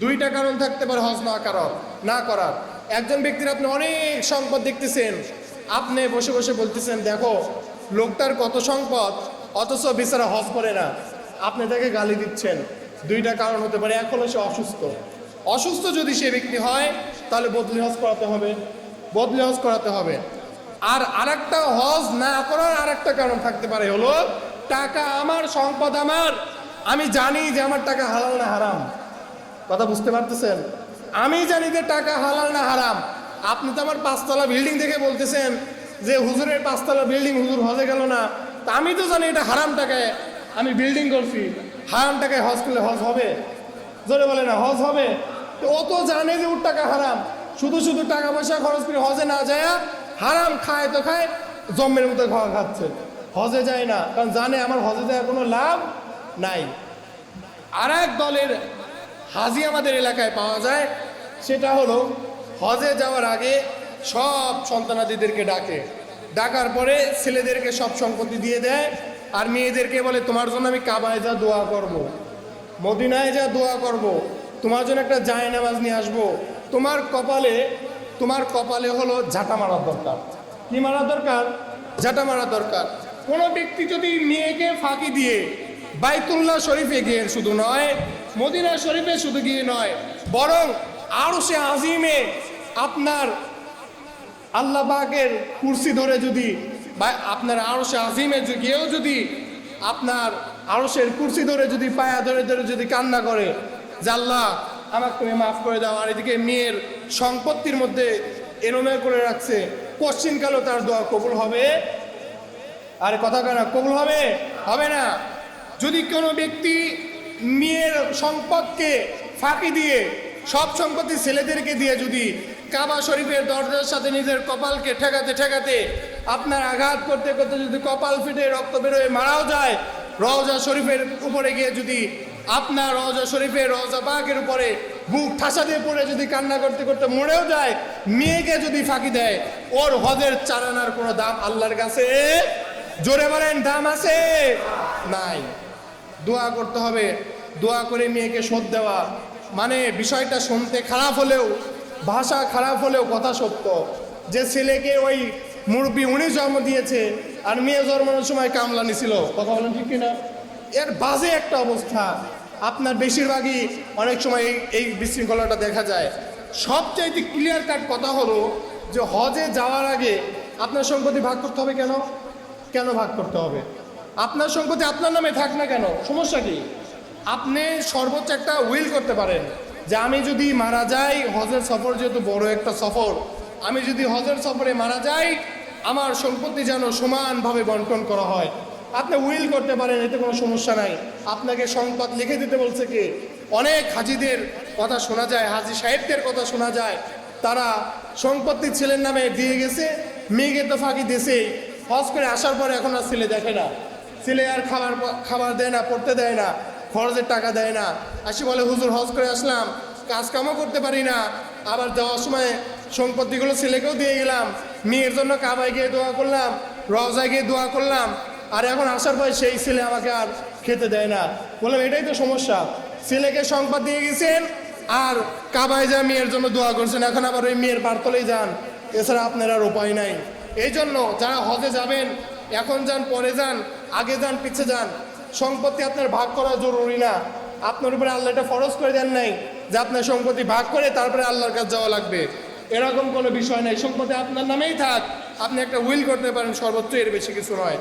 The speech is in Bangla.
দুইটা কারণ থাকতে পারে হজ না করার না করার। একজন ব্যক্তির আপনি অনেক সম্পদ দেখতেছেন, আপনি বসে বসে বলতেছেন, দেখো, লোকটার কত সম্পদ, অথচ বেচারা হজ করে না। আপনি তাকে গালি দিচ্ছেন। দুইটা কারণ হতে পারে, এক হলো সে অসুস্থ। অসুস্থ যদি সে ব্যক্তি হয়, তাহলে বদলি হজ করাতে হবে, বদলি হজ করাতে হবে। আর আরেকটা হজ না করার আরেকটা কারণ থাকতে পারে হলো, টাকা আমার, সম্পদ আমার। আমি জানি যে আমার টাকা হালাল না হারাম। কথা বুঝতে পারতেছেন? আমি জানি যে টাকা হালাল না হারাম। আপনি তো আমার পাঁচতলা বিল্ডিং দেখে বলতেছেন যে হুজুরের পাঁচতলা বিল্ডিং হুজুর হজে গেল না। তা আমি তো জানি এটা হারাম টাকায় আমি বিল্ডিং করছি। হারাম টাকায় হজ করলে হজ হবে? জোরে বলে না, হজ হবে? ও তো জানে যে ওর টাকা হারাম। শুধু শুধু টাকা পয়সা খরচ করে হজে না যায়, হারাম খায় তো খায়, জম্মের মতো খাওয়া খাচ্ছে। হজে যায় না, কারণ জানে আমার হজে যাওয়ার কোনো লাভ নাই। আর এক দলের হাজি আমাদের এলাকায় পাওয়া যায় সেটা হলো, হজে যাওয়ার আগে সব সন্তানাদিদেরকে ডাকে ডাকার পরে ছেলেদেরকে সব সম্পত্তি দিয়ে দেয়, আর মেয়েদেরকে বলে, তোমার জন্য আমি কাবায় যা দোয়া করব। মদিনায় যা দোয়া করব। তোমার জন্য একটা জায় নামাজ নিয়ে আসব তোমার কপালে তোমার কপালে হলো ঝাঁটা মারার দরকার কি মারা দরকার ঝাঁটা মারা দরকার কোনো ব্যক্তি যদি মেয়েকে ফাঁকি দিয়ে বাইতুল্লাহ শরীফে গিয়ে শুধু নয় মদিনা শরীফে শুধু গিয়ে নয়, বরং আরও সে আজিমে আপনার আল্লাহ পাকের কুর্সি ধরে যদি বা আপনার আরশে আজিমে যে গিয়েও যদি আপনার আরশের কুর্সি ধরে যদি পায়া ধরে ধরে যদি কান্না করে আল্লাহ আমাকে তুমি মাফ করে দাও, আর এদিকে মেয়ের সম্পত্তির মধ্যে এরমে করে রাখছে, পশ্চিমকালেও তার দোয়া কবুল হবে। আর কথা কেনা কবুল হবে? হবে না। যদি কোনো ব্যক্তি মেয়ের সম্পদকে ফাঁকি দিয়ে, সব সম্পত্তি ছেলেদেরকে দিয়ে যদি কাবা শরীফের দরজার সাথে নিজের কপালকে ঠেকাতে ঠেকাতে আপনার আঘাত করতে করতে যদি কপাল ফিটে, রক্ত বেরোয়, মারাও যায়, রওজা শরীফের উপরে গিয়ে যদি আপনার রওজা শরীফের রওজা পাকের উপরে বুক ঠাসা দিয়ে পড়ে, যদি কান্না করতে করতে মরেও যায়, মেয়েকে যদি ফাঁকি দেয়, ওর হজের চারানার কোনো দাম আল্লাহর কাছে? জোরে বলেন, দাম আছে? নাই। দোয়া করতে হবে। দোয়া করে মেয়েকে শোধ দেওয়া। মানে বিষয়টা শুনতে খারাপ হলেও, ভাষা খারাপ হলেও কথা সত্য। যে ছেলেকে ওই মুরব্বী উনি জন্ম দিয়েছে আর মেয়ে জন্মানোর সময় কামলা নিছিল। কথা বলেন ঠিক কিনা? এর বাজে একটা অবস্থা। আপনার বেশিরভাগই অনেক সময় এই এই বিশৃঙ্খলাটা দেখা যায়। সবচাইতে ক্লিয়ার কাট কথা হলো যে হজে যাওয়ার আগে আপনার সম্পত্তি ভাগ করতে হবে কেন? কেন ভাগ করতে হবে? আপনার সম্পত্তি আপনার নামে থাক না কেন? সমস্যা কি? আপনি সর্বোচ্চ একটা উইল করতে পারেন যে আমি যদি মারা যাই, হজের সফর যেহেতু বড় একটা সফর, আমি যদি হজের সফরে মারা যাই, আমার সম্পত্তি যেন সমানভাবে বন্টন করা হয়। আপনি উইল করতে পারেন, এতে কোনো সমস্যা নাই। আপনাকে সংবাদ লিখে দিতে বলছে কি? অনেক হাজিদের কথা শোনা যায়, হাজি সাহেবদের কথা শোনা যায়। তারা সম্পত্তি ছেলের নামে দিয়ে গেছে, মেয়েকে তো ফাঁকি দেশেই হজ করে আসার পরে এখন আর ছেলে দেখে না। ছেলে আর খাবার খাবার দেয় না, পড়তে দেয় না, খরচের টাকা দেয় না। আসি বলে, হুজুর, হজ করে আসলাম কাজ কামও করতে পারি না। আবার যাওয়ার সময় সম্পত্তিগুলো ছেলেকেও দিয়ে গেলাম, মেয়ের জন্য কাবায় গিয়ে দোয়া করলাম রজায় গিয়ে দোয়া করলাম। আর এখন আসার পর সেই ছেলে আমাকে আর খেতে দেয় না। বললাম, এটাই তো সমস্যা। ছেলেকে সংবাদ দিয়ে গেছেন আর কাবায় যা মেয়ের জন্য দোয়া করছেন, এখন আবার ওই মেয়ের পারতলেই যান। এছাড়া আপনার আর উপায় নাই। এই জন্য যারা হজে যাবেন, এখন যান, পরে যান আগে যান, পিছে যান। সম্পত্তি আপনার ভাগ করা জরুরি না। আপনার উপরে আল্লাহ এটা ফরজ করে দেন নাই যে আপনার সম্পত্তি ভাগ করে তারপরে আল্লাহর কাছে যাওয়া লাগবে। এরকম কোনো বিষয় নাই। সম্পত্তি আপনার নামেই থাক। আপনি একটা উইল করতে পারেন, সর্বোচ্চ এর বেশি কিছু নয়।